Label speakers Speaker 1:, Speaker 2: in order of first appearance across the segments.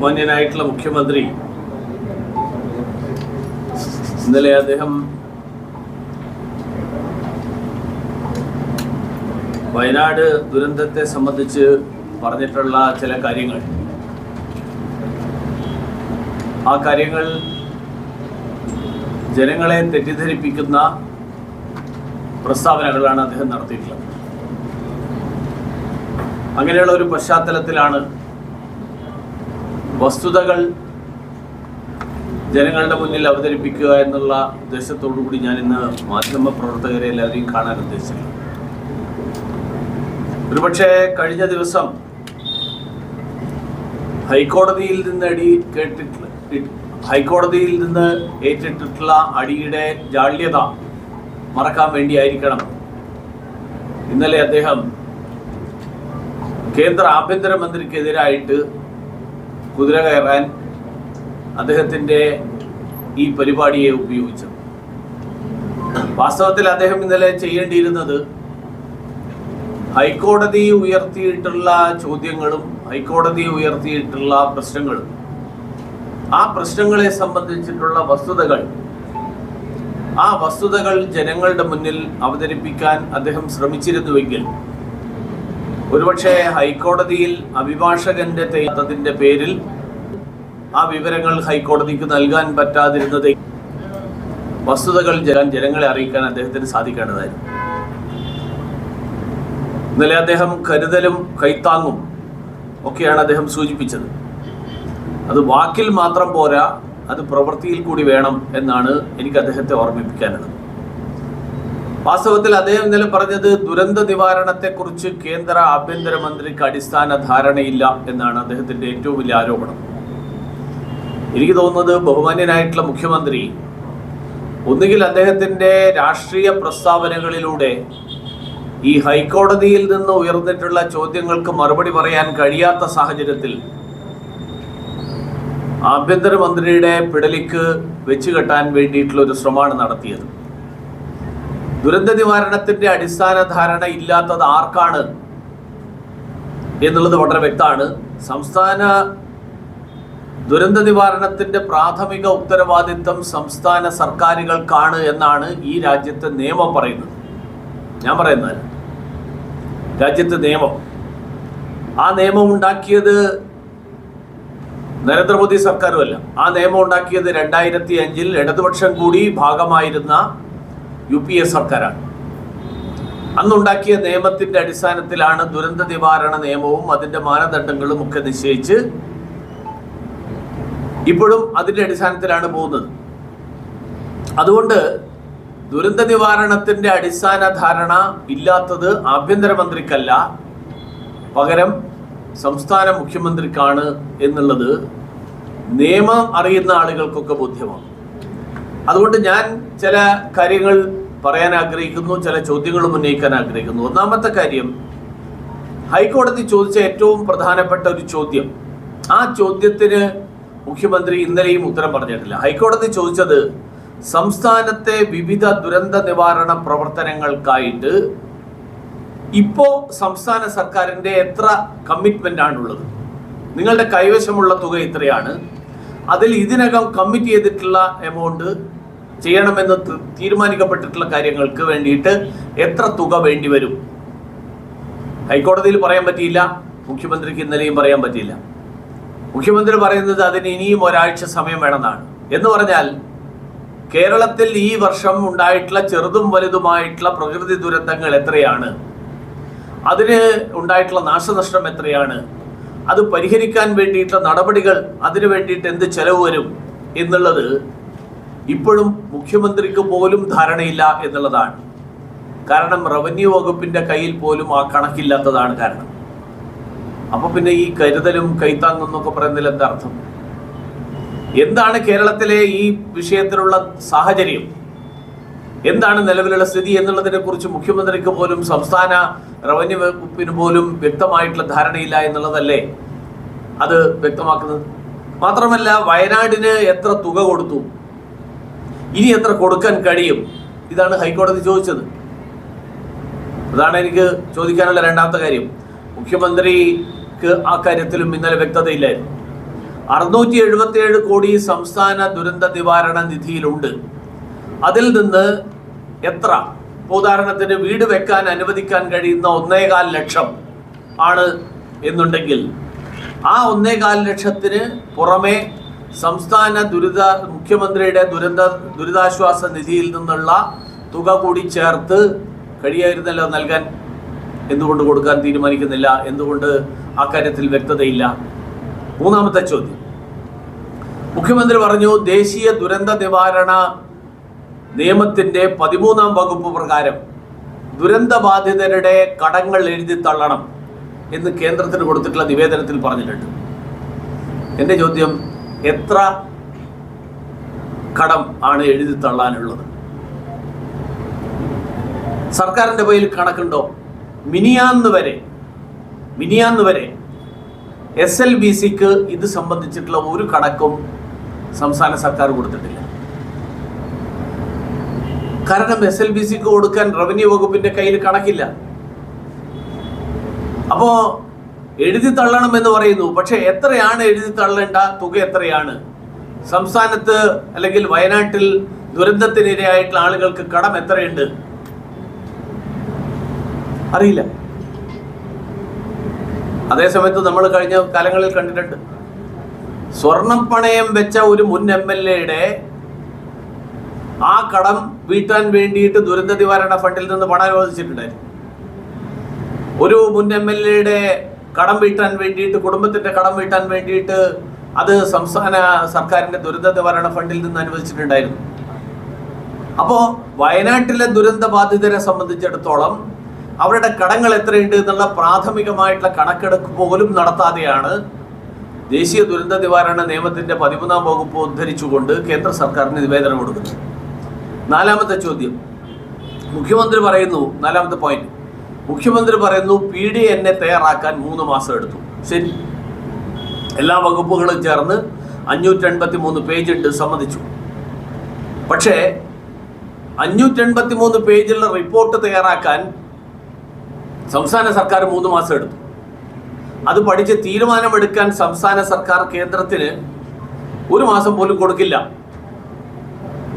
Speaker 1: ബഹുമാന്യനായിട്ടുള്ള മുഖ്യമന്ത്രി ഇന്നലെ അദ്ദേഹം വയനാട് ദുരന്തത്തെ സംബന്ധിച്ച് പറഞ്ഞിട്ടുള്ള ചില കാര്യങ്ങൾ. ആ കാര്യങ്ങൾ ജനങ്ങളെ തെറ്റിദ്ധരിപ്പിക്കുന്ന പ്രസ്താവനകളാണ് അദ്ദേഹം നടത്തിയിട്ടുള്ളത്. അങ്ങനെയുള്ള ഒരു പശ്ചാത്തലത്തിലാണ് വസ്തുതകൾ ജനങ്ങളുടെ മുന്നിൽ അവതരിപ്പിക്കുക എന്നുള്ള ഉദ്ദേശത്തോടു കൂടി ഞാൻ ഇന്ന് മാധ്യമ പ്രവർത്തകരെ എല്ലാവരെയും കാണാൻ ഉദ്ദേശിക്കുന്നു ഒരുപക്ഷെ കഴിഞ്ഞ ദിവസം ഹൈക്കോടതിയിൽ നിന്ന് അടി കേട്ടിട്ടുള്ള ഹൈക്കോടതിയിൽ നിന്ന് ഏറ്റിട്ടിട്ടുള്ള അടിയുടെ ജാള്യത മറക്കാൻ വേണ്ടിയായിരിക്കണം. ഇന്നലെ അദ്ദേഹം കേന്ദ്ര ആഭ്യന്തരമന്ത്രിക്കെതിരായിട്ട് കുതിര കയറാൻ അദ്ദേഹത്തിന്റെ ഈ പരിപാടിയെ ഉപയോഗിച്ചത് വാസ്തവത്തിൽ അദ്ദേഹം ഇന്നലെ ചെയ്യേണ്ടിയിരുന്നത് ഹൈക്കോടതി ഉയർത്തിയിട്ടുള്ള ചോദ്യങ്ങളും ഹൈക്കോടതി ഉയർത്തിയിട്ടുള്ള പ്രശ്നങ്ങളും. ആ പ്രശ്നങ്ങളെ സംബന്ധിച്ചിട്ടുള്ള വസ്തുതകൾ ആ വസ്തുതകൾ ജനങ്ങളുടെ മുന്നിൽ അവതരിപ്പിക്കാൻ അദ്ദേഹം ശ്രമിച്ചിരുന്നുവെങ്കിൽ ഒരുപക്ഷെ ഹൈക്കോടതിയിൽ അഭിഭാഷകന്റെ തെയ്യാത്തതിന്റെ പേരിൽ ആ വിവരങ്ങൾ ഹൈക്കോടതിക്ക് നൽകാൻ പറ്റാതിരുന്നത് വസ്തുതകൾ ജനങ്ങളെ അറിയിക്കാൻ അദ്ദേഹത്തിന് സാധിക്കേണ്ടതായിരുന്നു. ഇന്നലെ അദ്ദേഹം കരുതലും കൈത്താങ്ങും ഒക്കെയാണ് അദ്ദേഹം സൂചിപ്പിച്ചത്. അത് വാക്കിൽ മാത്രം പോരാ അത് പ്രവൃത്തിയിൽ കൂടി വേണം എന്നാണ് എനിക്ക് അദ്ദേഹത്തെ ഓർമ്മിപ്പിക്കാനുള്ളത്. വാസ്തവത്തിൽ അദ്ദേഹം ഇന്നലെ പറഞ്ഞത് ദുരന്ത നിവാരണത്തെക്കുറിച്ച് കേന്ദ്ര ആഭ്യന്തരമന്ത്രിക്ക് അടിസ്ഥാന ധാരണയില്ല എന്നാണ് അദ്ദേഹത്തിന്റെ ഏറ്റവും വലിയ ആരോപണം. എനിക്ക് തോന്നുന്നത് ബഹുമാന്യനായിട്ടുള്ള മുഖ്യമന്ത്രി ഒന്നുകിൽ അദ്ദേഹത്തിന്റെ രാഷ്ട്രീയ പ്രസ്താവനകളിലൂടെ ഈ ഹൈക്കോടതിയിൽ നിന്ന് ഉയർന്നിട്ടുള്ള ചോദ്യങ്ങൾക്ക് മറുപടി പറയാൻ കഴിയാത്ത സാഹചര്യത്തിൽ ആഭ്യന്തരമന്ത്രിയുടെ പിടലിക്ക് വെച്ചുകെട്ടാൻ വേണ്ടിയിട്ടുള്ള ഒരു ശ്രമമാണ് നടത്തിയത്. ദുരന്ത നിവാരണത്തിന്റെ അടിസ്ഥാന ധാരണ ഇല്ലാത്തത് ആർക്കാണ് എന്നുള്ളത് വളരെ വ്യക്തമാണ്. സംസ്ഥാന ദുരന്ത നിവാരണത്തിന്റെ പ്രാഥമിക ഉത്തരവാദിത്തം സംസ്ഥാന സർക്കാരുകൾക്കാണ് എന്നാണ് ഈ രാജ്യത്തെ നിയമം പറയുന്നത്. ഞാൻ പറയുന്നത് രാജ്യത്തെ നിയമം. ആ നിയമം ഉണ്ടാക്കിയത് നരേന്ദ്രമോദി സർക്കാരുമല്ല. ആ നിയമം ഉണ്ടാക്കിയത് രണ്ടായിരത്തി അഞ്ചിൽ ഇടതുപക്ഷം കൂടി ഭാഗമായിരുന്ന യു പി എ സർക്കാരാണ്. അന്നുണ്ടാക്കിയ നിയമത്തിന്റെ അടിസ്ഥാനത്തിലാണ് ദുരന്ത നിവാരണ നിയമവും അതിന്റെ മാനദണ്ഡങ്ങളും ഒക്കെ നിശ്ചയിച്ച് ഇപ്പോഴും അതിന്റെ അടിസ്ഥാനത്തിലാണ് പോകുന്നത്. അതുകൊണ്ട് ദുരന്ത നിവാരണത്തിന്റെ അടിസ്ഥാന ധാരണ ഇല്ലാത്തത് ആഭ്യന്തരമന്ത്രിക്കല്ല പകരം സംസ്ഥാന മുഖ്യമന്ത്രിക്കാണ് എന്നുള്ളത് നിയമം അറിയുന്ന ആളുകൾക്കൊക്കെ ബോധ്യമാണ്. അതുകൊണ്ട് ഞാൻ ചില കാര്യങ്ങൾ പറയാൻ ആഗ്രഹിക്കുന്നു ചില ചോദ്യങ്ങളും ഉന്നയിക്കാൻ ആഗ്രഹിക്കുന്നു. ഒന്നാമത്തെ കാര്യം ഹൈക്കോടതി ചോദിച്ച ഏറ്റവും പ്രധാനപ്പെട്ട ഒരു ചോദ്യം. ആ ചോദ്യത്തിന് മുഖ്യമന്ത്രി ഇന്നലെയും ഉത്തരം പറഞ്ഞിട്ടില്ല. ഹൈക്കോടതി ചോദിച്ചത് സംസ്ഥാനത്തെ വിവിധ ദുരന്ത നിവാരണ പ്രവർത്തനങ്ങൾക്കായിട്ട് ഇപ്പോ സംസ്ഥാന സർക്കാരിന്റെ എത്ര കമ്മിറ്റ്മെന്റ് ആണുള്ളത് നിങ്ങളുടെ കൈവശമുള്ള തുക ഇത്രയാണ്. അതിൽ ഇതിനകം കമ്മിറ്റ് ചെയ്തിട്ടുള്ള എമൗണ്ട് ചെയ്യണമെന്ന് തീരുമാനിക്കപ്പെട്ടിട്ടുള്ള കാര്യങ്ങൾക്ക് വേണ്ടിയിട്ട് എത്ര തുക വേണ്ടി വരും? ഹൈക്കോടതിയിൽ പറയാൻ പറ്റിയില്ല മുഖ്യമന്ത്രിക്ക് ഇന്നലെയും പറയാൻ പറ്റിയില്ല. മുഖ്യമന്ത്രി പറയുന്നത് അതിന് ഇനിയും ഒരാഴ്ച സമയം വേണമെന്നാണ്. എന്ന് പറഞ്ഞാൽ കേരളത്തിൽ ഈ വർഷം ഉണ്ടായിട്ടുള്ള ചെറുതും വലുതുമായിട്ടുള്ള പ്രകൃതി ദുരന്തങ്ങൾ എത്രയാണ്? അതിന് ഉണ്ടായിട്ടുള്ള നാശനഷ്ടം എത്രയാണ്? അത് പരിഹരിക്കാൻ വേണ്ടിയിട്ടുള്ള നടപടികൾ അതിനു വേണ്ടിയിട്ട് എന്ത് ചെലവ് വരും എന്നുള്ളത് ഇപ്പോഴും മുഖ്യമന്ത്രിക്ക് പോലും ധാരണയില്ല എന്നുള്ളതാണ്. കാരണം റവന്യൂ വകുപ്പിന്റെ കയ്യിൽ പോലും ആ കണക്കില്ലാത്തതാണ് കാരണം. അപ്പൊ പിന്നെ ഈ കരുതലും കൈത്താങ്ങും എന്നൊക്കെ പറയുന്നതിൽ എന്താ അർത്ഥം? എന്താണ് കേരളത്തിലെ ഈ വിഷയത്തിലുള്ള സാഹചര്യം? എന്താണ് നിലവിലുള്ള സ്ഥിതി എന്നുള്ളതിനെ കുറിച്ച് മുഖ്യമന്ത്രിക്ക് പോലും സംസ്ഥാന റവന്യൂ വകുപ്പിന് പോലും വ്യക്തമായിട്ടുള്ള ധാരണയില്ല എന്നുള്ളതല്ലേ അത് വ്യക്തമാക്കുന്നത്? മാത്രമല്ല വയനാടിന് എത്ര തുക കൊടുത്തു? ഇനി എത്ര കൊടുക്കാൻ കഴിയും? ഇതാണ് ഹൈക്കോടതി ചോദിച്ചത്. അതാണ് എനിക്ക് ചോദിക്കാനുള്ള രണ്ടാമത്തെ കാര്യം. മുഖ്യമന്ത്രിക്ക് ആ കാര്യത്തിലും ഇന്നലെ വ്യക്തതയില്ലായിരുന്നു. അറുന്നൂറ്റി എഴുപത്തിയേഴ് കോടി സംസ്ഥാന ദുരന്ത നിവാരണ നിധിയിലുണ്ട്. അതിൽ നിന്ന് എത്ര ഉദാഹരണത്തിന് വീട് വെക്കാൻ അനുവദിക്കാൻ കഴിയുന്ന ഒന്നേകാൽ ലക്ഷം ആണ് എന്നുണ്ടെങ്കിൽ ആ ഒന്നേകാൽ ലക്ഷത്തിന് പുറമെ സംസ്ഥാന ദുരിത മുഖ്യമന്ത്രിയുടെ ദുരന്ത ദുരിതാശ്വാസ നിധിയിൽ നിന്നുള്ള തുക കൂടി ചേർത്ത് കഴിയായിരുന്നല്ലോ നൽകാൻ എന്തുകൊണ്ട് കൊടുക്കാൻ തീരുമാനിക്കുന്നില്ല എന്തുകൊണ്ട് ആ കാര്യത്തിൽ വ്യക്തതയില്ല? മൂന്നാമത്തെ ചോദ്യം. മുഖ്യമന്ത്രി പറഞ്ഞു ദേശീയ ദുരന്ത നിവാരണ നിയമത്തിന്റെ പതിമൂന്നാം വകുപ്പ് പ്രകാരം ദുരന്ത ബാധിതരുടെ കടങ്ങൾ എഴുതി തള്ളണം എന്ന് കേന്ദ്രത്തിന് കൊടുത്തിട്ടുള്ള നിവേദനത്തിൽ പറഞ്ഞിട്ടുണ്ട്. എന്റെ ചോദ്യം എത്ര കടം ആണ് എഴുതി തള്ളാനുള്ളത്? സർക്കാരിന്റെ പേരിൽ കണക്കുണ്ടോ? മിനിയാന്ന് വരെ മിനിയാന്ന് വരെ എസ് എൽ ബി സിക്ക് ഇത് സംബന്ധിച്ചിട്ടുള്ള ഒരു കണക്കും സംസ്ഥാന സർക്കാർ കൊടുത്തിട്ടില്ല. കാരണം എസ് എൽ ബി സിക്ക് കൊടുക്കാൻ റവന്യൂ വകുപ്പിന്റെ കയ്യിൽ കണക്കില്ല. അപ്പോ എഴുതി തള്ളണം എന്ന് പറയുന്നു. പക്ഷെ എത്രയാണ് എഴുതി തള്ളേണ്ട തുക എത്രയാണ്? സംസ്ഥാനത്ത് അല്ലെങ്കിൽ വയനാട്ടിൽ ദുരന്തത്തിനിരയായിട്ടുള്ള ആളുകൾക്ക് കടം എത്രയുണ്ട്? അറിയില്ല. അതേസമയത്ത് നമ്മൾ കഴിഞ്ഞ കാലങ്ങളിൽ കണ്ടിട്ടുണ്ട്. സ്വർണം പണയം വെച്ച ഒരു മുൻ എം എൽ എയുടെ ആ കടം വീട്ടാൻ വേണ്ടിയിട്ട് ദുരന്ത നിവാരണ ഫണ്ടിൽ നിന്ന് പണം അനുവദിച്ചിട്ടുണ്ടായിരുന്നു. ഒരു മുൻ എം എൽ എയുടെ കടം വീട്ടാൻ വേണ്ടിയിട്ട് കുടുംബത്തിന്റെ കടം വീട്ടാൻ വേണ്ടിയിട്ട് അത് സംസ്ഥാന സർക്കാരിന്റെ ദുരന്ത നിവാരണ ഫണ്ടിൽ നിന്ന് അനുവദിച്ചിട്ടുണ്ടായിരുന്നു. അപ്പോൾ വയനാട്ടിലെ ദുരന്ത ബാധിതരെ സംബന്ധിച്ചിടത്തോളം അവരുടെ കടങ്ങൾ എത്രയുണ്ട് എന്നുള്ള പ്രാഥമികമായിട്ടുള്ള കണക്കെടുപ്പ് പോലും നടത്താതെയാണ് ദേശീയ ദുരന്ത നിവാരണ നിയമത്തിന്റെ പതിമൂന്നാം വകുപ്പ് ഉദ്ധരിച്ചുകൊണ്ട് കേന്ദ്ര സർക്കാരിന് നിവേദനം കൊടുക്കുന്നത്. നാലാമത്തെ ചോദ്യം. മുഖ്യമന്ത്രി പറയുന്നു നാലാമത്തെ പോയിന്റ് മുഖ്യമന്ത്രി പറയുന്നു പി ഡി എന്നെ തയ്യാറാക്കാൻ മൂന്ന് മാസം എടുത്തു. ശരി. എല്ലാ വകുപ്പുകളും ചേർന്ന് അഞ്ഞൂറ്റി എൺപത്തി മൂന്ന് പേജ് ഉണ്ട് സമ്മതിച്ചു. പക്ഷേ അഞ്ഞൂറ്റി എൺപത്തി മൂന്ന് പേജിലുള്ള റിപ്പോർട്ട് തയ്യാറാക്കാൻ സംസ്ഥാന സർക്കാർ മൂന്ന് മാസം എടുത്തു. അത് പഠിച്ച് തീരുമാനമെടുക്കാൻ സംസ്ഥാന സർക്കാർ കേന്ദ്രത്തിന് ഒരു മാസം പോലും കൊടുക്കില്ല.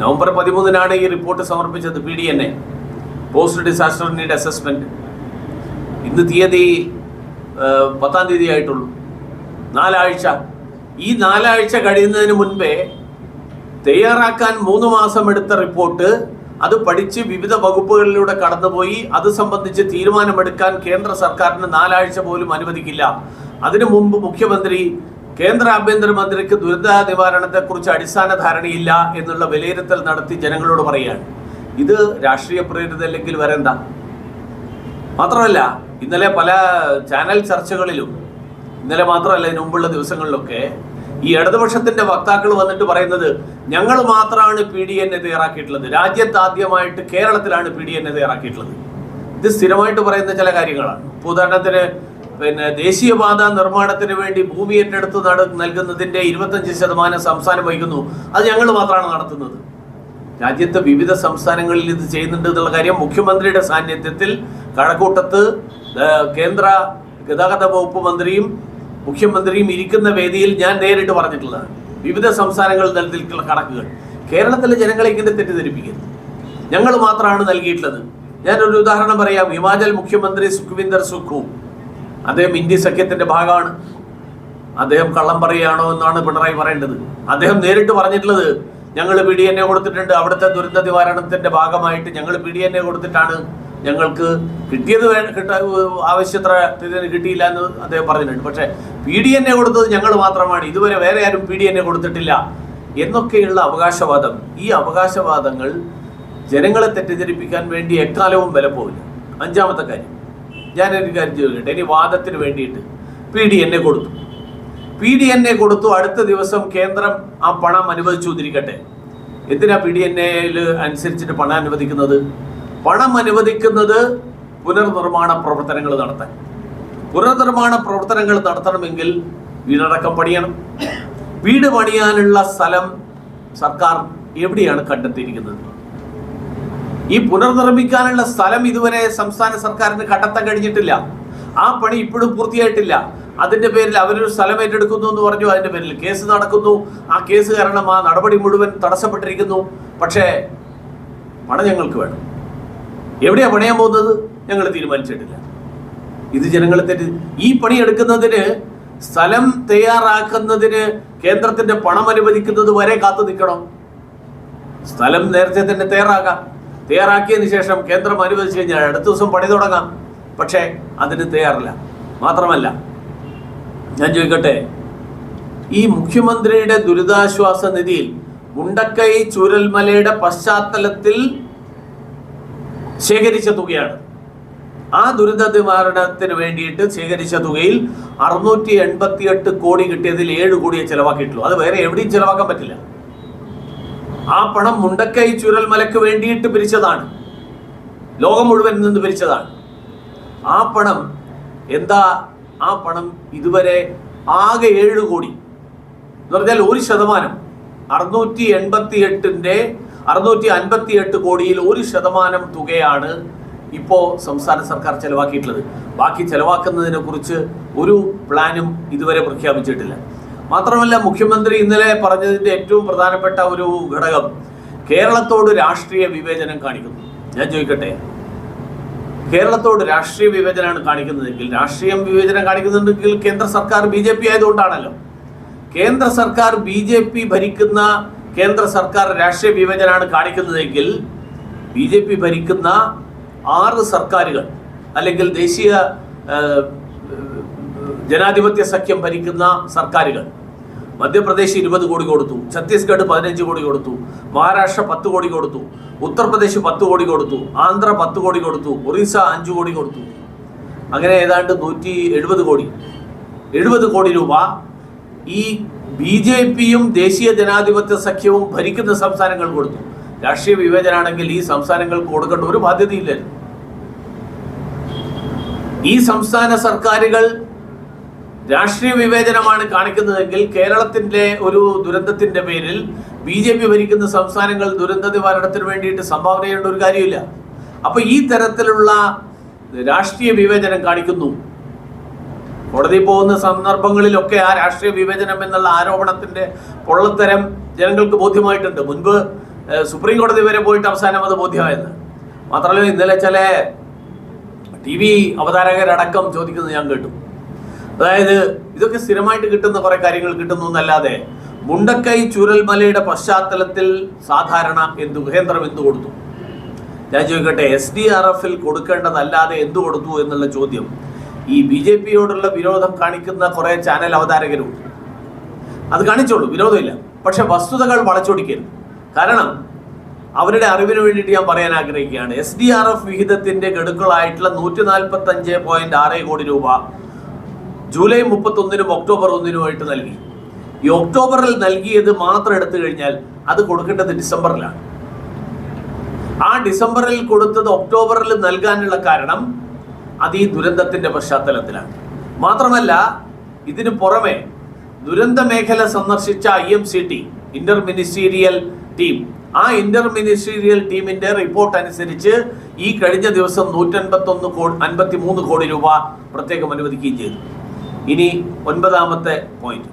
Speaker 1: നവംബർ പതിമൂന്നിനാണ് ഈ റിപ്പോർട്ട് സമർപ്പിച്ചത് P D N A post disaster need assessment. ഇന്ന് തീയതി പത്താം തീയതി ആയിട്ടുള്ളൂ. നാലാഴ്ച. ഈ നാലാഴ്ച കഴിയുന്നതിന് മുൻപേ തയ്യാറാക്കാൻ മൂന്ന് മാസം എടുത്ത റിപ്പോർട്ട് അത് പഠിച്ച് വിവിധ വകുപ്പുകളിലൂടെ കടന്നുപോയി. അത് സംബന്ധിച്ച് തീരുമാനമെടുക്കാൻ കേന്ദ്ര സർക്കാരിന് നാലാഴ്ച പോലും അനുവദിക്കില്ല. അതിനു മുമ്പ് മുഖ്യമന്ത്രി കേന്ദ്ര ആഭ്യന്തരമന്ത്രിക്ക് ദുരന്ത നിവാരണത്തെക്കുറിച്ച് അടിസ്ഥാന ധാരണയില്ല എന്നുള്ള വിലയിരുത്തൽ നടത്തി ജനങ്ങളോട് പറയുകയാണ്. ഇത് രാഷ്ട്രീയ പ്രേരിതല്ലെങ്കിൽ വരണ്ട. മാത്രമല്ല ഇന്നലെ പല ചാനൽ ചർച്ചകളിലും ഇന്നലെ മാത്രമല്ല ഇതിനു മുമ്പുള്ള ദിവസങ്ങളിലൊക്കെ ഈ ഇടതുപക്ഷത്തിന്റെ വക്താക്കൾ വന്നിട്ട് പറയുന്നത് ഞങ്ങൾ മാത്രമാണ് പി ഡി എന്നെ തയ്യാറാക്കിയിട്ടുള്ളത്. രാജ്യത്ത് ആദ്യമായിട്ട് കേരളത്തിലാണ് പി ഡി എന്നെ തയ്യാറാക്കിയിട്ടുള്ളത്. ഇത് സ്ഥിരമായിട്ട് പറയുന്ന ചില കാര്യങ്ങളാണ്. ഇപ്പൊ ഉദാഹരണത്തിന് പിന്നെ ദേശീയപാത നിർമ്മാണത്തിന് വേണ്ടി ഭൂമി ഏറ്റെടുത്ത് നട നൽകുന്നതിന്റെ ഇരുപത്തഞ്ച് ശതമാനം സംസ്ഥാനം വഹിക്കുന്നു. അത് ഞങ്ങൾ മാത്രമാണ് നടത്തുന്നത്. രാജ്യത്തെ വിവിധ സംസ്ഥാനങ്ങളിൽ ഇത് ചെയ്യുന്നുണ്ട് എന്നുള്ള കാര്യം മുഖ്യമന്ത്രിയുടെ സാന്നിധ്യത്തിൽ കഴക്കൂട്ടത്ത് കേന്ദ്ര ഗതാഗത വകുപ്പ് മന്ത്രിയും മുഖ്യമന്ത്രിയും ഇരിക്കുന്ന വേദിയിൽ ഞാൻ നേരിട്ട് പറഞ്ഞിട്ടുള്ളത് വിവിധ സംസ്ഥാനങ്ങളിൽ നൽകിയിട്ടുള്ള കണക്കുകൾ. കേരളത്തിലെ ജനങ്ങളെ ഇങ്ങനെ തെറ്റിദ്ധരിപ്പിക്കുന്നു. ഞങ്ങൾ മാത്രമാണ് നൽകിയിട്ടുള്ളത്. ഞാനൊരു ഉദാഹരണം പറയാം. ഹിമാചൽ മുഖ്യമന്ത്രി സുഖ്വിന്ദർ സുഖു. അദ്ദേഹം ഇന്ത്യ സഖ്യത്തിന്റെ ഭാഗമാണ്. അദ്ദേഹം കള്ളം പറയുകയാണോ എന്നാണ് പിണറായി പറയേണ്ടത്. അദ്ദേഹം നേരിട്ട് പറഞ്ഞിട്ടുള്ളത് ഞങ്ങൾ പി ഡി എൻ എ കൊടുത്തിട്ടുണ്ട്. അവിടുത്തെ ദുരന്ത നിവാരണത്തിന്റെ ഭാഗമായിട്ട് ഞങ്ങൾ പി ഡി എൻ എ കൊടുത്തിട്ടാണ് ഞങ്ങൾക്ക് കിട്ടിയത് വേ കിട്ട ആവശ്യത്ര ഇതിന് കിട്ടിയില്ല എന്ന് അദ്ദേഹം പറഞ്ഞിട്ടുണ്ട്. പക്ഷേ പി ഡി എൻ എ കൊടുത്തത് ഞങ്ങൾ മാത്രമാണ്. ഇതുവരെ വേറെ ആരും പി ഡി എൻ എ കൊടുത്തിട്ടില്ല. എന്നൊക്കെയുള്ള അവകാശവാദം. ഈ അവകാശവാദങ്ങൾ ജനങ്ങളെ തെറ്റിദ്ധരിപ്പിക്കാൻ വേണ്ടി എക്കാലവും വില പോവില്ല. അഞ്ചാമത്തെ കാര്യം. ഞാനൊരു കാര്യം ചോദിക്കട്ടെ? ഇനി വാദത്തിന് വേണ്ടിയിട്ട് പി ഡി എൻ എ കൊടുത്തു. പി ഡി എൻ എ കൊടുത്തു. അടുത്ത ദിവസം കേന്ദ്രം ആ പണം അനുവദിച്ചു തിരിക്കട്ടെ എന്തിനാ പി ഡി എൻ അനുസരിച്ചിട്ട് പണം അനുവദിക്കുന്നത്? പണം അനുവദിക്കുന്നത് പുനർനിർമ്മാണ പ്രവർത്തനങ്ങൾ നടത്താൻ. പുനർനിർമ്മാണ പ്രവർത്തനങ്ങൾ നടത്തണമെങ്കിൽ വീടടക്കം പണിയണം. വീട് പണിയാനുള്ള സ്ഥലം സർക്കാർ എവിടെയാണ് കണ്ടെത്തിയിരിക്കുന്നത്? ഈ പുനർനിർമ്മിക്കാനുള്ള സ്ഥലം ഇതുവരെ സംസ്ഥാന സർക്കാരിന് കണ്ടെത്താൻ കഴിഞ്ഞിട്ടില്ല. ആ പണി ഇപ്പോഴും പൂർത്തിയായിട്ടില്ല. അതിന്റെ പേരിൽ അവരൊരു സ്ഥലം ഏറ്റെടുക്കുന്നു എന്ന് പറഞ്ഞു. അതിന്റെ പേരിൽ കേസ് നടക്കുന്നു. ആ കേസ് കാരണം ആ നടപടി മുഴുവൻ തടസ്സപ്പെട്ടിരിക്കുന്നു. പക്ഷേ പണം ഞങ്ങൾക്ക് വേണം. എവിടെയാ പണിയാൻ പോകുന്നത്? ഞങ്ങൾ തീരുമാനിച്ചിട്ടില്ല. ഇത് ജനങ്ങളെ തെറ്റി. ഈ പണി എടുക്കുന്നതിന് സ്ഥലം തയ്യാറാക്കുന്നതിന് കേന്ദ്രത്തിന്റെ പണം അനുവദിക്കുന്നത് വരെ കാത്തു നിൽക്കണം. സ്ഥലം നേരത്തെ തന്നെ തയ്യാറാക്കാം. തയ്യാറാക്കിയതിന് ശേഷം കേന്ദ്രം അനുവദിച്ചു കഴിഞ്ഞാൽ അടുത്ത ദിവസം പണി തുടങ്ങാം. പക്ഷേ അതിന് തയ്യാറില്ല. മാത്രമല്ല ഞാൻ ചോദിക്കട്ടെ ഈ മുഖ്യമന്ത്രിയുടെ ദുരിതാശ്വാസ നിധിയിൽ മുണ്ടക്കൈ ചൂരൽമലയുടെ പശ്ചാത്തലത്തിൽ ശേഖരിച്ച തുകയാണ്. ആ ദുരിത നിവാരണത്തിന് വേണ്ടിയിട്ട് ശേഖരിച്ച തുകയിൽ അറുന്നൂറ്റി എൺപത്തിയെട്ട് കോടി കിട്ടിയതിൽ ഏഴ് കോടിയെ ചെലവാക്കിയിട്ടുള്ളൂ. അത് വേറെ എവിടെയും ചെലവാക്കാൻ പറ്റില്ല. ആ പണം മുണ്ടക്കൈ ചുരൽമലക്ക് വേണ്ടിയിട്ട് പിരിച്ചതാണ്. ലോകം മുഴുവൻ നിന്ന് പിരിച്ചതാണ്. ആ പണം എന്താ? ആ പണം ഇതുവരെ ആകെ ഏഴ് കോടി. എന്ന് പറഞ്ഞാൽ ഒരു ശതമാനം. അറുന്നൂറ്റി എൺപത്തി അറുന്നൂറ്റി അൻപത്തി എട്ട് കോടിയിൽ ഒരു ശതമാനം തുകയാണ് ഇപ്പോൾ സംസ്ഥാന സർക്കാർ ചെലവാക്കിയിട്ടുള്ളത്. ബാക്കി ചെലവാക്കുന്നതിനെ കുറിച്ച് ഒരു പ്ലാനും ഇതുവരെ പ്രഖ്യാപിച്ചിട്ടില്ല. മാത്രമല്ല മുഖ്യമന്ത്രി ഇന്നലെ പറഞ്ഞതിന്റെ ഏറ്റവും പ്രധാനപ്പെട്ട ഒരു ഘടകം കേരളത്തോട് രാഷ്ട്രീയ വിവേചനം കാണിക്കുന്നു. ഞാൻ ചോദിക്കട്ടെ? കേരളത്തോട് രാഷ്ട്രീയ വിവേചനമാണ് കാണിക്കുന്നതെങ്കിൽ രാഷ്ട്രീയം വിവേചനം കാണിക്കുന്നുണ്ടെങ്കിൽ കേന്ദ്ര സർക്കാർ ബി ജെ പി ആയതുകൊണ്ടാണല്ലോ. കേന്ദ്ര സർക്കാർ ബി ജെ പി ഭരിക്കുന്ന കേന്ദ്ര സർക്കാർ രാഷ്ട്രീയ വിഭജനമാണ് കാണിക്കുന്നതെങ്കിൽ ബി ജെ പി ഭരിക്കുന്ന ആറ് സർക്കാരുകൾ അല്ലെങ്കിൽ ദേശീയ ജനാധിപത്യ സഖ്യം ഭരിക്കുന്ന സർക്കാരുകൾ. മധ്യപ്രദേശ് ഇരുപത് കോടി കൊടുത്തു ഛത്തീസ്ഗഡ് പതിനഞ്ച് കോടി കൊടുത്തു മഹാരാഷ്ട്ര പത്ത് കോടി കൊടുത്തു ഉത്തർപ്രദേശ് പത്ത് കോടി കൊടുത്തു ആന്ധ്ര പത്ത് കോടി കൊടുത്തു ഒറീസ അഞ്ച് കോടി കൊടുത്തു. അങ്ങനെ ഏതാണ്ട് നൂറ്റി എഴുപത് കോടി. എഴുപത് കോടി രൂപ ഈ ബി ജെ പിയും ദേശീയ ജനാധിപത്യ സഖ്യവും ഭരിക്കുന്ന സംസ്ഥാനങ്ങൾ കൊടുത്തു. രാഷ്ട്രീയ വിവേചനാണെങ്കിൽ ഈ സംസ്ഥാനങ്ങൾക്ക് കൊടുക്കേണ്ട ഒരു ബാധ്യതയില്ലായിരുന്നു. ഈ സംസ്ഥാന സർക്കാരുകൾ രാഷ്ട്രീയ വിവേചനമാണ് കാണിക്കുന്നതെങ്കിൽ കേരളത്തിന്റെ ഒരു ദുരന്തത്തിന്റെ പേരിൽ ബി ജെ പി ഭരിക്കുന്ന സംസ്ഥാനങ്ങൾ ദുരന്ത നിവാരണത്തിന് വേണ്ടിയിട്ട് സംഭാവന ചെയ്യേണ്ട ഒരു കാര്യമില്ല. അപ്പൊ ഈ തരത്തിലുള്ള രാഷ്ട്രീയ വിവേചനം കാണിക്കുന്നു. കോടതി പോകുന്ന സന്ദർഭങ്ങളിലൊക്കെ ആ രാഷ്ട്രീയ വിവേചനം എന്നുള്ള ആരോപണത്തിന്റെ പൊള്ളത്തരം ജനങ്ങൾക്ക് ബോധ്യമായിട്ടുണ്ട്. മുൻപ് സുപ്രീം കോടതി വരെ പോയിട്ട് അവസാനം അത് ബോധ്യമായത് മാത്രമല്ല ഇന്നലെ ചില ടി വി അവതാരകരടക്കം ചോദിക്കുന്നത് ഞാൻ കേട്ടു. അതായത് ഇതൊക്കെ സ്ഥിരമായിട്ട് കിട്ടുന്ന കുറെ കാര്യങ്ങൾ കിട്ടുന്നു എന്നല്ലാതെ മുണ്ടക്കൈ ചുരൽമലയുടെ പശ്ചാത്തലത്തിൽ സാധാരണ എന്തു കേന്ദ്രം എന്തു കൊടുത്തു? ഞാൻ ചോദിക്കട്ടെ എസ് ഡി ആർ എഫിൽ കൊടുക്കേണ്ടതല്ലാതെ എന്തു കൊടുത്തു എന്നുള്ള ചോദ്യം ഈ ബി ജെ പിയോടുള്ള വിരോധം കാണിക്കുന്ന കുറെ ചാനൽ അവതാരകരുണ്ട് അത് കാണിച്ചോളൂ വിരോധമില്ല. പക്ഷെ വസ്തുതകൾ വളച്ചൊടിക്കരുത്. കാരണം അവരുടെ അറിവിന് വേണ്ടിയിട്ട് ഞാൻ പറയാൻ ആഗ്രഹിക്കുകയാണ്. എസ് ഡി ആർ എഫ് വിഹിതത്തിന്റെ ഗഡുക്കളായിട്ടുള്ള നൂറ്റി നാൽപ്പത്തി അഞ്ച് പോയിന്റ് ആറ് കോടി രൂപ ജൂലൈ മുപ്പത്തൊന്നിനും ഒക്ടോബർ ഒന്നിനുമായിട്ട് നൽകി. ഈ ഒക്ടോബറിൽ നൽകിയത് മാത്രം എടുത്തു കഴിഞ്ഞാൽ അത് കൊടുക്കേണ്ടത് ഡിസംബറിലാണ്. ആ ഡിസംബറിൽ കൊടുത്തത് ഒക്ടോബറിൽ നൽകാനുള്ള കാരണം അത് ഈ ദുരന്തത്തിന്റെ പശ്ചാത്തലത്തിലാണ്. മാത്രമല്ല ഇതിനു പുറമെ ദുരന്ത മേഖല സന്ദർശിച്ച I M C T inter ministerial team ആ ഇന്റർ മിനിസ്റ്റീരിയൽ ടീമിന്റെ റിപ്പോർട്ട് അനുസരിച്ച് ഈ കഴിഞ്ഞ ദിവസം നൂറ്റൻപത്തൊന്ന് കോടി അൻപത്തി മൂന്ന് കോടി രൂപ പ്രത്യേകം അനുവദിക്കുകയും ചെയ്തു. ഇനി ഒൻപതാമത്തെ പോയിന്റ്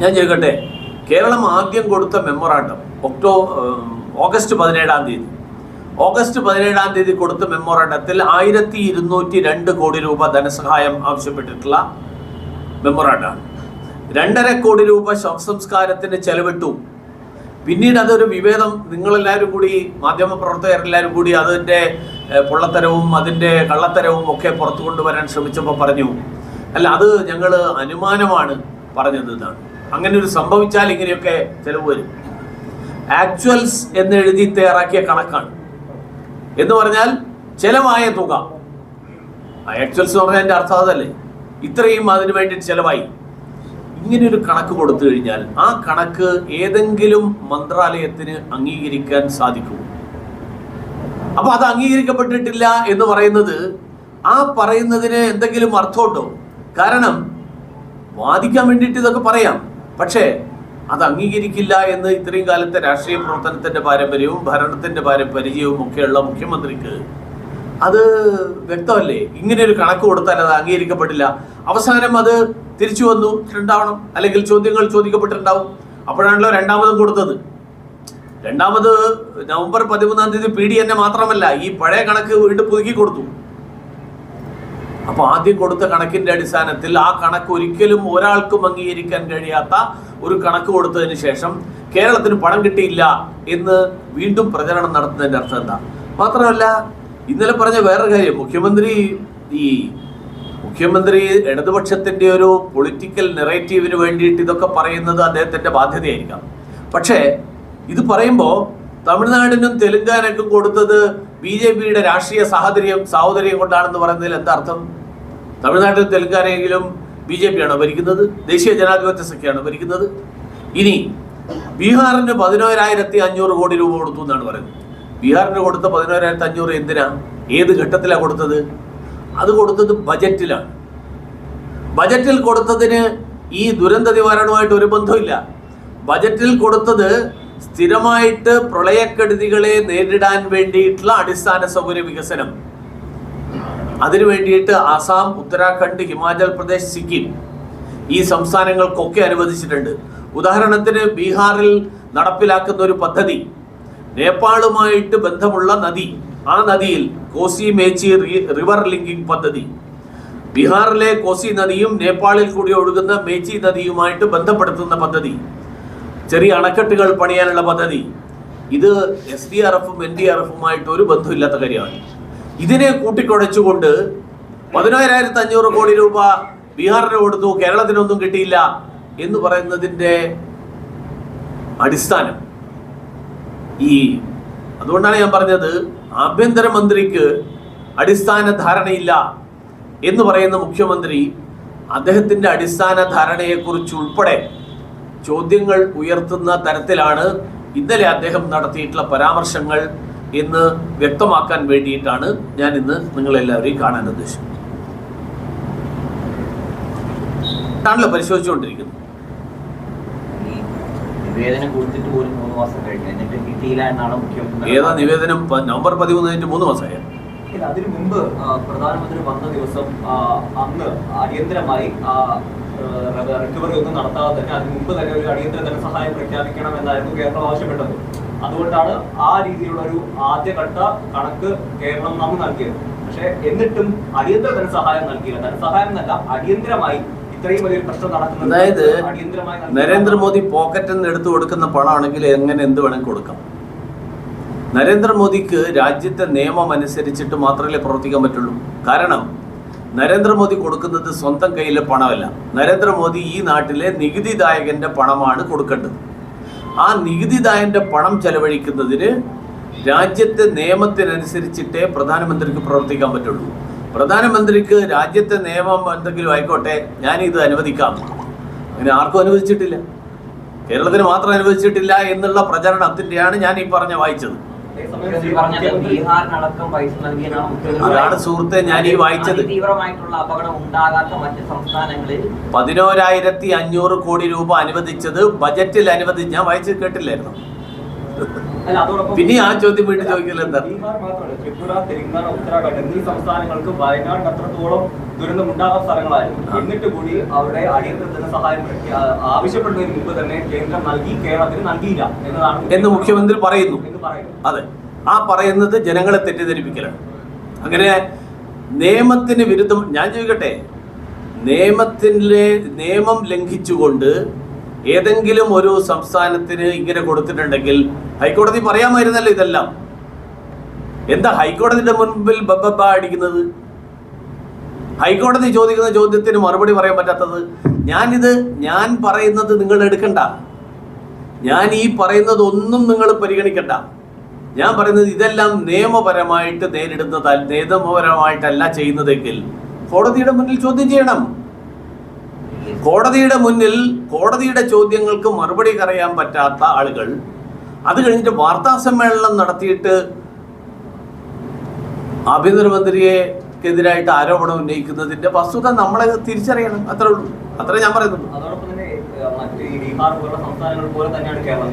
Speaker 1: ഞാൻ ചോദിക്കട്ടെ കേരളം ആദ്യം കൊടുത്ത മെമ്മറാണ്ടം ഒക്ടോ ഏഹ്, ഓഗസ്റ്റ് പതിനേഴാം തീയതി. ഓഗസ്റ്റ് പതിനേഴാം തീയതി കൊടുത്ത മെമ്മോറാണ്ടത്തിൽ ആയിരത്തി ഇരുന്നൂറ്റി രണ്ട് കോടി രൂപ ധനസഹായം ആവശ്യപ്പെട്ടിട്ടുള്ള മെമ്മോറാണ്ടാണ്. രണ്ടര കോടി രൂപ ശവസംസ്കാരത്തിന് ചെലവിട്ടു. പിന്നീട് അതൊരു വിവേദം നിങ്ങളെല്ലാവരും കൂടി മാധ്യമ പ്രവർത്തകരെല്ലാവരും കൂടി അതിന്റെ പൊള്ളത്തരവും അതിന്റെ കള്ളത്തരവും ഒക്കെ പുറത്തു കൊണ്ടുവരാൻ ശ്രമിച്ചപ്പോൾ പറഞ്ഞു അല്ല അത് ഞങ്ങൾ അനുമാനമാണ് പറഞ്ഞത് എന്നാണ്. അങ്ങനെ ഒരു സംഭവിച്ചാൽ ഇങ്ങനെയൊക്കെ ചെലവ് വരും. ആക്ച്വൽസ് എന്ന് എഴുതി തയ്യാറാക്കിയ കണക്കാണ്. എന്ന് പറഞ്ഞാൽ ചെലവായ തുക. ആക്ച്വൽസ് എന്ന് പറഞ്ഞാൽ എന്റെ അർത്ഥം അതല്ലേ? ഇത്രയും അതിനു വേണ്ടി ചെലവായി. ഇങ്ങനെ ഒരു കണക്ക് കൊടുത്തു കഴിഞ്ഞാൽ ആ കണക്ക് ഏതെങ്കിലും മന്ത്രാലയത്തിന് അംഗീകരിക്കാൻ സാധിക്കും. അപ്പൊ അത് അംഗീകരിക്കപ്പെട്ടിട്ടില്ല എന്ന് പറയുന്നത് ആ പറയുന്നതിന് എന്തെങ്കിലും അർത്ഥമുണ്ടോ? കാരണം വാദിക്കാൻ വേണ്ടിയിട്ട് ഇതൊക്കെ പറയാം. പക്ഷേ അത് അംഗീകരിക്കില്ല എന്ന് ഇത്രയും കാലത്തെ രാഷ്ട്രീയ പ്രവർത്തനത്തിന്റെ പാരമ്പര്യവും ഭരണത്തിന്റെ പാരമ്പര്യവും ഒക്കെയുള്ള മുഖ്യമന്ത്രിക്ക് അത് വ്യക്തമല്ലേ? ഇങ്ങനെ ഒരു കണക്ക് കൊടുത്താൽ അത് അംഗീകരിക്കപ്പെട്ടില്ല. അവസാനം അത് തിരിച്ചു വന്നു ഉണ്ടാവണം അല്ലെങ്കിൽ ചോദ്യങ്ങൾ ചോദിക്കപ്പെട്ടിട്ടുണ്ടാവും. അപ്പോഴാണല്ലോ രണ്ടാമതും കൊടുത്തത്. രണ്ടാമത് നവംബർ പതിമൂന്നാം തീയതി പി ഡി എന്നെ മാത്രമല്ല ഈ പഴയ കണക്ക് വീണ്ടും പുതുക്കി കൊടുത്തു. അപ്പൊ ആദ്യം കൊടുത്ത കണക്കിന്റെ അടിസ്ഥാനത്തിൽ ആ കണക്ക് ഒരിക്കലും ഒരാൾക്കും അംഗീകരിക്കാൻ കഴിയാത്ത ഒരു കണക്ക് കൊടുത്തതിന് ശേഷം കേരളത്തിന് പണം കിട്ടിയില്ല എന്ന് വീണ്ടും പ്രചരണം നടത്തുന്നതിന്റെ അർത്ഥം എന്താ? മാത്രമല്ല ഇന്നലെ പറഞ്ഞ വേറൊരു കാര്യം മുഖ്യമന്ത്രി ഈ മുഖ്യമന്ത്രി ഇടതുപക്ഷത്തിന്റെ ഒരു പൊളിറ്റിക്കൽ നെറേറ്റീവിന് വേണ്ടിയിട്ട് ഇതൊക്കെ പറയുന്നത് അദ്ദേഹത്തിന്റെ ബാധ്യതയായിരിക്കാം. പക്ഷേ ഇത് പറയുമ്പോൾ തമിഴ്നാടിനും തെലുങ്കാനക്കും കൊടുത്തത് ബി ജെ പിയുടെ രാഷ്ട്രീയ സാഹചര്യം സാഹോദര്യം കൊണ്ടാണെന്ന് പറയുന്നതിൽ എന്താ അർത്ഥം? തമിഴ്നാട്ടിൽ തെലുങ്കാനയെങ്കിലും ബി ജെ പിയാണോ ഭരിക്കുന്നത്? ദേശീയ ജനാധിപത്യ സഖ്യമാണ് ഭരിക്കുന്നത്? ഇനി ബീഹാറിന് പതിനോരായിരത്തി അഞ്ഞൂറ് കോടി രൂപ കൊടുത്തു എന്നാണ് പറയുന്നത്. ബീഹാറിന് കൊടുത്ത പതിനോരായിരത്തി അഞ്ഞൂറ് എന്തിനാ? ഏത് ഘട്ടത്തിലാണ് കൊടുത്തത്? അത് കൊടുത്തത് ബജറ്റിലാണ്. ബജറ്റിൽ കൊടുത്തതിന് ഈ ദുരന്ത നിവാരണവുമായിട്ട് ഒരു ബന്ധമില്ല ബജറ്റിൽ കൊടുത്തത് സ്ഥിരമായിട്ട് പ്രളയക്കെടുതികളെ നേരിടാൻ വേണ്ടിയിട്ടുള്ള അടിസ്ഥാന സൗകര്യ വികസനം. അതിനു വേണ്ടിയിട്ട് ആസാം ഉത്തരാഖണ്ഡ് ഹിമാചൽ പ്രദേശ് സിക്കിം ഈ സംസ്ഥാനങ്ങൾക്കൊക്കെ അനുവദിച്ചിട്ടുണ്ട്. ഉദാഹരണത്തിന് ബീഹാറിൽ നടപ്പിലാക്കുന്ന ഒരു പദ്ധതി നേപ്പാളുമായിട്ട് ബന്ധമുള്ള നദി ആ നദിയിൽ കോസി മേച്ചി റിവർ ലിങ്കിംഗ് പദ്ധതി. ബീഹാറിലെ കോസി നദിയും നേപ്പാളിൽ കൂടി ഒഴുകുന്ന മേച്ചി നദിയുമായിട്ട് ബന്ധപ്പെടുത്തുന്ന പദ്ധതി. ചെറിയ അണക്കെട്ടുകൾ പണിയാനുള്ള പദ്ധതി. ഇത് എസ് ഡി ആർ എഫും എൻ ഡി ആർ എഫുമായിട്ട് ഒരു ബന്ധമില്ലാത്ത കാര്യമാണ്. ഇതിനെ കൂട്ടിക്കുഴച്ചുകൊണ്ട് പതിനായിരത്തി അഞ്ഞൂറ് കോടി രൂപ ബീഹാറിന് കൊടുത്തു കേരളത്തിനൊന്നും കിട്ടിയില്ല എന്ന് പറയുന്നതിന്റെ അടിസ്ഥാനം. ഈ അതുകൊണ്ടാണ് ഞാൻ പറഞ്ഞത് ആഭ്യന്തരമന്ത്രിക്ക് അടിസ്ഥാന ധാരണയില്ല എന്ന് പറയുന്ന മുഖ്യമന്ത്രി അദ്ദേഹത്തിന്റെ അടിസ്ഥാന ധാരണയെക്കുറിച്ച് ഉൾപ്പെടെ ചോദ്യങ്ങൾ ഉയർത്തുന്ന തരത്തിലാണ് ഇന്നലെ അദ്ദേഹം നടത്തിയിട്ടുള്ള പരാമർശങ്ങൾ എന്ന് വ്യക്തമാക്കാൻ വേണ്ടിയിട്ടാണ് ഞാൻ ഇന്ന് നിങ്ങളെല്ലാവരെയും കാണാൻ ഉദ്ദേശിക്കുന്നത്. ആണല്ലോ പരിശോധിച്ചുകൊണ്ടിരിക്കുന്നത്. ഏതാ നിവേദനം? നവംബർ പതിമൂന്ന് കഴിഞ്ഞിട്ട് മൂന്ന് മാസമായ?
Speaker 2: അതിനു മുമ്പ് പ്രധാനമന്ത്രി വന്ന ദിവസം അന്ന് അടിയന്തരമായി റിക്കവറി ഒന്നും നടത്താതെ തന്നെ അതിന് മുമ്പ് തന്നെ ഒരു അടിയന്തര ധനസഹായം പ്രഖ്യാപിക്കണം എന്നായിരുന്നു കേരളം ആവശ്യപ്പെട്ടത്. അതുകൊണ്ടാണ് ആ രീതിയിലുള്ള ഒരു ആദ്യഘട്ട കണക്ക് കേരളം നാം നൽകിയത്. പക്ഷെ എന്നിട്ടും അടിയന്തര ധനസഹായം നൽകിയില്ല. ധനസഹായം എന്നല്ല അടിയന്തരമായി ഇത്രയും വലിയൊരു പ്രശ്നം നടക്കുന്നത്
Speaker 1: അതായത്. നരേന്ദ്രമോദി പോക്കറ്റിൽ നിന്ന് എടുത്തു കൊടുക്കുന്ന പണമാണെങ്കിൽ എങ്ങനെ എന്ത് വേണമെങ്കിൽ കൊടുക്കാം. നരേന്ദ്രമോദിക്ക് രാജ്യത്തെ നിയമം അനുസരിച്ചിട്ട് മാത്രമല്ലേ പ്രവർത്തിക്കാൻ പറ്റുള്ളൂ. കാരണം നരേന്ദ്രമോദി കൊടുക്കുന്നത് സ്വന്തം കയ്യിലെ പണമല്ല. നരേന്ദ്രമോദി ഈ നാട്ടിലെ നികുതിദായകന്റെ പണമാണ് കൊടുക്കേണ്ടത്. ആ നികുതിദായന്റെ പണം ചെലവഴിക്കുന്നതിന് രാജ്യത്തെ നിയമത്തിനനുസരിച്ചിട്ടേ പ്രധാനമന്ത്രിക്ക് പ്രവർത്തിക്കാൻ പറ്റുള്ളൂ. പ്രധാനമന്ത്രിക്ക് രാജ്യത്തെ നിയമം എന്തെങ്കിലും ആയിക്കോട്ടെ ഞാൻ ഇത് അനുവദിക്കാം. അങ്ങനെ ആർക്കും അനുവദിച്ചിട്ടില്ല. കേരളത്തിന് മാത്രം അനുവദിച്ചിട്ടില്ല എന്നുള്ള പ്രചരണത്തിന്റെയാണ് ഞാൻ ഈ പറഞ്ഞ വായിച്ചത്. അതാണ് സുഹൃത്തെ ഞാൻ ഈ വായിച്ചത്.
Speaker 3: തീവ്രമായിട്ടുള്ള അപകടം ഉണ്ടാകാത്ത മറ്റ് സംസ്ഥാനങ്ങളിൽ
Speaker 1: പതിനോരായിരത്തി അഞ്ഞൂറ് കോടി രൂപ അനുവദിച്ചത് ബജറ്റിൽ അനുവദിച്ച് ഞാൻ വായിച്ചത് കേട്ടില്ലായിരുന്നു. പിന്നെ ആ ചോദ്യം വീണ്ടും ചോദിക്കില്ല എന്താ?
Speaker 2: ബീഹാർ മാത്രമല്ല ത്രിപുര തെലങ്കാന ഉത്തരാഖണ്ഡ് എന്നീ സംസ്ഥാനങ്ങൾക്ക് വയനാട് അത്രത്തോളം ദുരന്തം ഉണ്ടാകാത്ത സ്ഥലങ്ങളായിരുന്നു എന്നിട്ട് കൂടി അവിടെ അടിയന്തര ധനസഹായം ആവശ്യപ്പെടുന്നതിന് മുമ്പ് തന്നെ കേന്ദ്രം നൽകി കേരളത്തിന് നൽകിയില്ല എന്നതാണ്
Speaker 1: എന്ന് മുഖ്യമന്ത്രി പറയുന്നു.
Speaker 2: എന്ന് പറയുന്നു.
Speaker 1: അതെ. ആ പറയുന്നത് ജനങ്ങളെ തെറ്റിദ്ധരിപ്പിക്കലാണ്. അങ്ങനെ നിയമത്തിന് വിരുദ്ധം ഞാൻ ചോദിക്കട്ടെ? നിയമത്തിലെ നിയമം ലംഘിച്ചുകൊണ്ട് ഏതെങ്കിലും ഒരു സംസ്ഥാനത്തിന് ഇങ്ങനെ കൊടുത്തിട്ടുണ്ടെങ്കിൽ ഹൈക്കോടതി പറയാമായിരുന്നല്ലോ ഇതെല്ലാം. എന്താ ഹൈക്കോടതിയുടെ മുൻപിൽ ബബ്ബ അടിക്കുന്നത്? ഹൈക്കോടതി ചോദിക്കുന്ന ചോദ്യത്തിന് മറുപടി പറയാൻ പറ്റാത്തത്? ഞാനിത് ഞാൻ പറയുന്നത് നിങ്ങൾ എടുക്കണ്ട. ഞാൻ ഈ പറയുന്നത് ഒന്നും നിങ്ങൾ പരിഗണിക്കണ്ട. ഞാൻ പറയുന്നത് ഇതെല്ലാം നിയമപരമായിട്ട് നേരിടുന്നതല്ല നിയമപരമായിട്ടല്ല ചെയ്യുന്നതെങ്കിൽ കോടതിയുടെ മുന്നിൽ ചോദ്യം ചെയ്യണം. കോടതിയുടെ മുന്നിൽ കോടതിയുടെ ചോദ്യങ്ങൾക്ക് മറുപടി പറയാൻ പറ്റാത്ത ആളുകൾ അത് കഴിഞ്ഞിട്ട് വാർത്താ സമ്മേളനം നടത്തിയിട്ട് ആഭ്യന്തരമന്ത്രിയെക്കെതിരായിട്ട് ആരോപണം ഉന്നയിക്കുന്നതിന്റെ വസ്തുത നമ്മളെ തിരിച്ചറിയണം. അത്രേ ഉള്ളൂ. അത്രേ ഞാൻ പറയുന്നുള്ളൂ
Speaker 2: അതോടൊപ്പം തന്നെ മറ്റ് ഈ ബീഹാർ പോലുള്ള സംസ്ഥാനങ്ങൾ പോലെ തന്നെയാണ് കേരളം.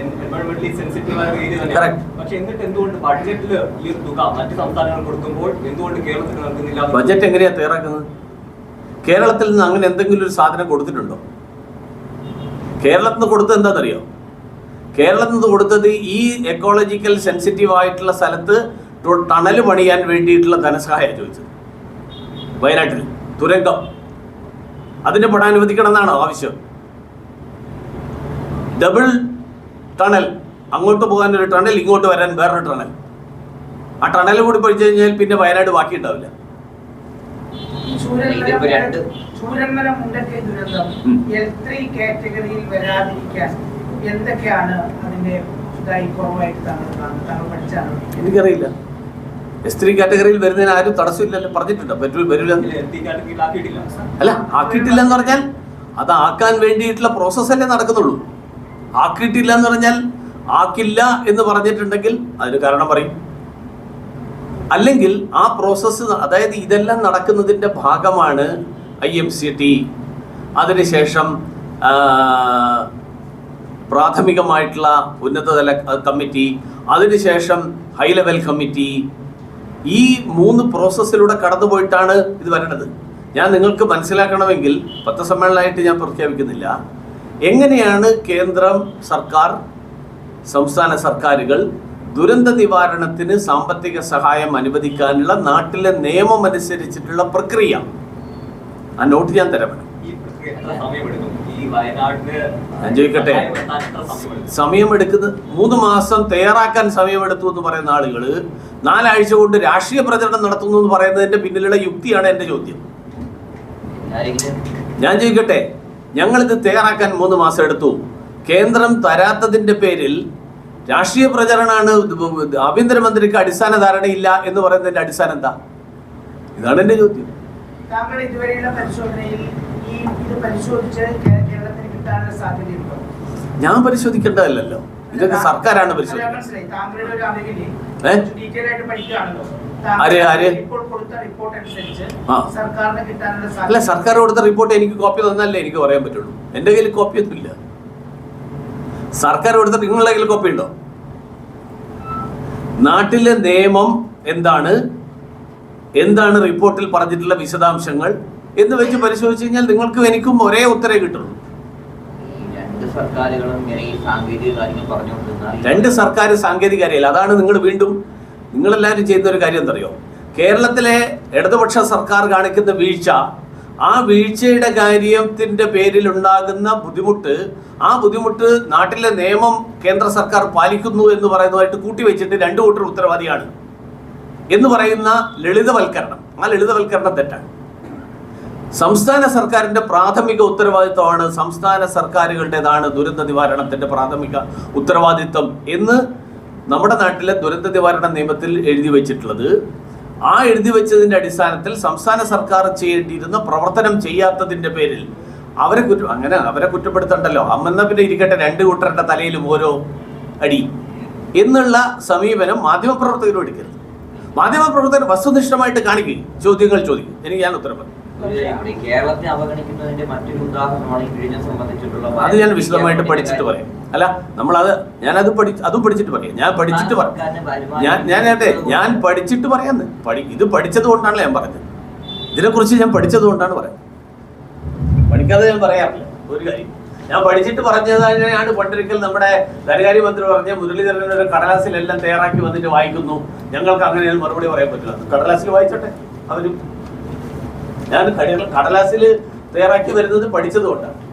Speaker 2: എൻവയോൺമെന്റലി സെൻസിറ്റീവ് ആയ ഏരിയ
Speaker 1: Correct.
Speaker 2: തന്നെയാണ് പക്ഷെ എന്നിട്ട് എന്തുകൊണ്ട് ബഡ്ജറ്റിൽ ഈ ഒരു തുക മറ്റ് സംസ്ഥാനങ്ങൾ കൊടുക്കുമ്പോൾ എന്തുകൊണ്ട് നൽകുന്നില്ല? ബഡ്ജറ്റ്
Speaker 1: ബജറ്റ് എങ്ങനെയാ തയ്യാറാക്കുന്നത്? കേരളത്തിൽ നിന്ന് അങ്ങനെ എന്തെങ്കിലും ഒരു സാധനം കൊടുത്തിട്ടുണ്ടോ? കേരളത്തിൽ നിന്ന് കൊടുത്തത് എന്താണെന്നറിയോ? കേരളത്തിൽ നിന്ന് കൊടുത്തത് ഈ എക്കോളജിക്കൽ സെൻസിറ്റീവ് ആയിട്ടുള്ള സ്ഥലത്ത് ടണൽ പണിയാൻ വേണ്ടിയിട്ടുള്ള ധനസഹായം ചോദിച്ചത്. വയനാട്ടിൽ തുരങ്കം. അതിന് പണം അനുവദിക്കണം എന്നാണോ ആവശ്യം? ഡബിൾ ടണൽ അങ്ങോട്ട് പോകാൻ ഒരു ടണൽ ഇങ്ങോട്ട് വരാൻ വേറൊരു ടണൽ ആ ടണൽ കൂടി പഠിച്ചു കഴിഞ്ഞാൽ പിന്നെ വയനാട് ബാക്കി ഉണ്ടാവില്ല
Speaker 3: ഇതിപ്പോ രണ്ട്.
Speaker 4: ചൂരന്മല മുണ്ടക്കൈ ദുരന്തം. എൽ ത്രീ കാറ്റഗറിയിൽ വരാതിരിക്കാൻ എന്തൊക്കെയാണ് അതിന്റെ
Speaker 1: എനിക്കറിയില്ല. എസ് ത്രീ കാറ്റഗറിയിൽ വരുന്നതിന് ആരും തടസ്സമില്ലല്ലോ പറഞ്ഞിട്ടുണ്ട്. വരില്ല അല്ല ആക്കിയിട്ടില്ല എന്ന് പറഞ്ഞാൽ അത് ആക്കാൻ വേണ്ടിയിട്ടുള്ള പ്രോസസ് അല്ലേ നടക്കുന്നുള്ളൂ. ആക്കിയിട്ടില്ല എന്ന് പറഞ്ഞാൽ ആക്കില്ല എന്ന് പറഞ്ഞിട്ടുണ്ടെങ്കിൽ അതിന് കാരണം പറയും. അല്ലെങ്കിൽ ആ പ്രോസസ്സ് അതായത് ഇതെല്ലാം നടക്കുന്നതിന്റെ ഭാഗമാണ് ഐ എം സി ടി അതിനുശേഷം പ്രാഥമികമായിട്ടുള്ള ഉന്നതതല കമ്മിറ്റി അതിനുശേഷം ഹൈ ലെവൽ കമ്മിറ്റി. ഈ മൂന്ന് പ്രോസസ്സിലൂടെ കടന്നുപോയിട്ടാണ് ഇത് വരേണ്ടത്. ഞാൻ നിങ്ങൾക്ക് മനസ്സിലാക്കണമെങ്കിൽ പത്രസമ്മേളനമായിട്ട് ഞാൻ പ്രഖ്യാപിക്കുന്നില്ല. എങ്ങനെയാണ് കേന്ദ്രം സർക്കാർ സംസ്ഥാന സർക്കാരുകൾ ദുരന്ത നിവാരണത്തിന് സാമ്പത്തിക സഹായം അനുവദിക്കാനുള്ള നാട്ടിലെ നിയമം അനുസരിച്ചിട്ടുള്ള പ്രക്രിയ. ആ നോട്ട് ഞാൻ തരാം ഞാൻ ചോദിക്കട്ടെ? സമയമെടുക്കുന്നത് മൂന്ന് മാസം തയ്യാറാക്കാൻ സമയമെടുത്തു എന്ന് പറയുന്ന ആളുകൾ നാലാഴ്ച കൊണ്ട് രാഷ്ട്രീയ പ്രചരണം നടത്തുന്നു എന്ന് പറയുന്നതിന്റെ പിന്നിലുള്ള യുക്തിയാണ് എന്റെ ചോദ്യം. ഞാൻ ചോദിക്കട്ടെ? ഞങ്ങളിത് തയ്യാറാക്കാൻ മൂന്ന് മാസം എടുത്തു. കേന്ദ്രം തരാത്തതിന്റെ പേരിൽ രാഷ്ട്രീയ പ്രചരണമാണ് ആഭ്യന്തരമന്ത്രിക്ക് അടിസ്ഥാന ധാരണയില്ല എന്ന് പറയുന്നതിന്റെ അടിസ്ഥാനം എന്താ? ഇതാണ് എന്റെ ചോദ്യം.
Speaker 4: താങ്കൾ ഇതുവരെയുള്ള പരിശോധനയിൽ ഈ ഇത് പരിശോധിച്ച് കേരളത്തിന് കിട്ടാനുള്ള സാധ്യതയുണ്ടോ?
Speaker 1: ഞാൻ പരിശോധിക്കേണ്ടതല്ലോ ഇതൊക്കെ സർക്കാരാണ് പരിശോധിക്കുന്നത്. അല്ല സർക്കാർ കൊടുത്ത റിപ്പോർട്ട് എനിക്ക് കോപ്പി തന്നല്ലേ എനിക്ക് പറയാൻ പറ്റുള്ളൂ. എന്റെ കയ്യിൽ കോപ്പി ഒന്നുമില്ല. സർക്കാർ കൊടുത്ത നിങ്ങളുടെ കയ്യിൽ കോപ്പി ഉണ്ടോ നാട്ടിലെ നിയമം എന്താണ്? എന്താണ് റിപ്പോർട്ടിൽ പറഞ്ഞിട്ടുള്ള വിശദാംശങ്ങൾ എന്ന് വെച്ച് പരിശോധിച്ച് കഴിഞ്ഞാൽ നിങ്ങൾക്കും എനിക്കും ഒരേ ഉത്തരേ കിട്ടുള്ളൂ.
Speaker 3: രണ്ട്
Speaker 1: സർക്കാർ സാങ്കേതിക കാര്യമില്ല അതാണ് നിങ്ങൾ വീണ്ടും നിങ്ങളെല്ലാവരും ചെയ്യുന്ന ഒരു കാര്യം എന്തറിയോ? കേരളത്തിലെ ഇടതുപക്ഷ സർക്കാർ കാണിക്കുന്ന വീഴ്ച ആ വീഴ്ചയുടെ കാര്യത്തിന്റെ പേരിൽ ഉണ്ടാകുന്ന ബുദ്ധിമുട്ട് ആ ബുദ്ധിമുട്ട് നാട്ടിലെ നിയമം കേന്ദ്ര സർക്കാർ പാലിക്കുന്നു എന്ന് പറയുന്നതായിട്ട് കൂട്ടിവെച്ചിട്ട് രണ്ടു കൂട്ടർ ഉത്തരവാദിയാണ് എന്ന് പറയുന്ന ലളിതവൽക്കരണം. ആ ലളിതവൽക്കരണം തെറ്റാണ്. സംസ്ഥാന സർക്കാരിന്റെ പ്രാഥമിക ഉത്തരവാദിത്വമാണ് സംസ്ഥാന സർക്കാരുകളുടേതാണ് ദുരന്ത നിവാരണത്തിന്റെ പ്രാഥമിക ഉത്തരവാദിത്വം എന്ന് നമ്മുടെ നാട്ടിലെ ദുരന്ത നിവാരണ നിയമത്തിൽ എഴുതി വെച്ചിട്ടുള്ളത്. ആ എഴുതി വെച്ചതിന്റെ അടിസ്ഥാനത്തിൽ സംസ്ഥാന സർക്കാർ ചെയ്യേണ്ടിയിരുന്ന പ്രവർത്തനം ചെയ്യാത്തതിന്റെ പേരിൽ അവരെ കുറ്റം അങ്ങനെ അവരെ കുറ്റപ്പെടുത്തണ്ടല്ലോ. അമ്മെന്ന പിന്നെ ഇരിക്കട്ടെ രണ്ട് കൂട്ടരുടെ തലയിലും ഓരോ അടി എന്നുള്ള സമീപനം മാധ്യമപ്രവർത്തകരും എടുക്കരുത്. മാധ്യമപ്രവർത്തകർ വസ്തുനിഷ്ഠമായിട്ട് കാണിക്കുകയും ചോദ്യങ്ങൾ ചോദിക്കും. എനിക്ക് ഞാൻ ഉത്തരം പറയും.
Speaker 3: കേരളത്തെ അവഗണിക്കുന്നതിന്റെ മറ്റൊരു ഉദാഹരണമാണ് ഈ വിഴിഞ്ഞം സംബന്ധിച്ചിട്ടുള്ള
Speaker 1: അത് ഞാൻ വിശദമായിട്ട് പഠിച്ചിട്ട് പറയാം. അല്ല നമ്മൾ നമ്മളത് ഞാനത് പഠി അതും പഠിച്ചിട്ട് പറയാം. ഞാൻ പഠിച്ചിട്ട് പറയാം. ഞാൻ ഞാൻ അതെ ഞാൻ പഠിച്ചിട്ട് പറയാന്ന്. പഠി ഇത് പഠിച്ചത് കൊണ്ടാണല്ലോ ഞാൻ പറഞ്ഞത്. ഇതിനെക്കുറിച്ച് ഞാൻ പഠിച്ചത് കൊണ്ടാണ് പറയുന്നത്. പഠിക്കാതെ ഞാൻ പറയാറില്ല. ഒരു കാര്യം. ഞാൻ പഠിച്ചിട്ട് പറഞ്ഞതാണ് തന്നെയാണ് പണ്ടൊരിക്കൽ നമ്മുടെ ധനകാര്യ മന്ത്രി പറഞ്ഞ മുരളീധരൻ ഒരു കടലാസിലെല്ലാം തയ്യാറാക്കി വന്നിട്ട് വായിക്കുന്നു. ഞങ്ങൾക്ക് അങ്ങനെ മറുപടി പറയാൻ പറ്റില്ല കടലാസിൽ വായിച്ചോട്ടെ. അവരും ഞാൻ കടലാസിൽ തയ്യാറാക്കി വരുന്നത് പഠിച്ചത് കൊണ്ടാണ്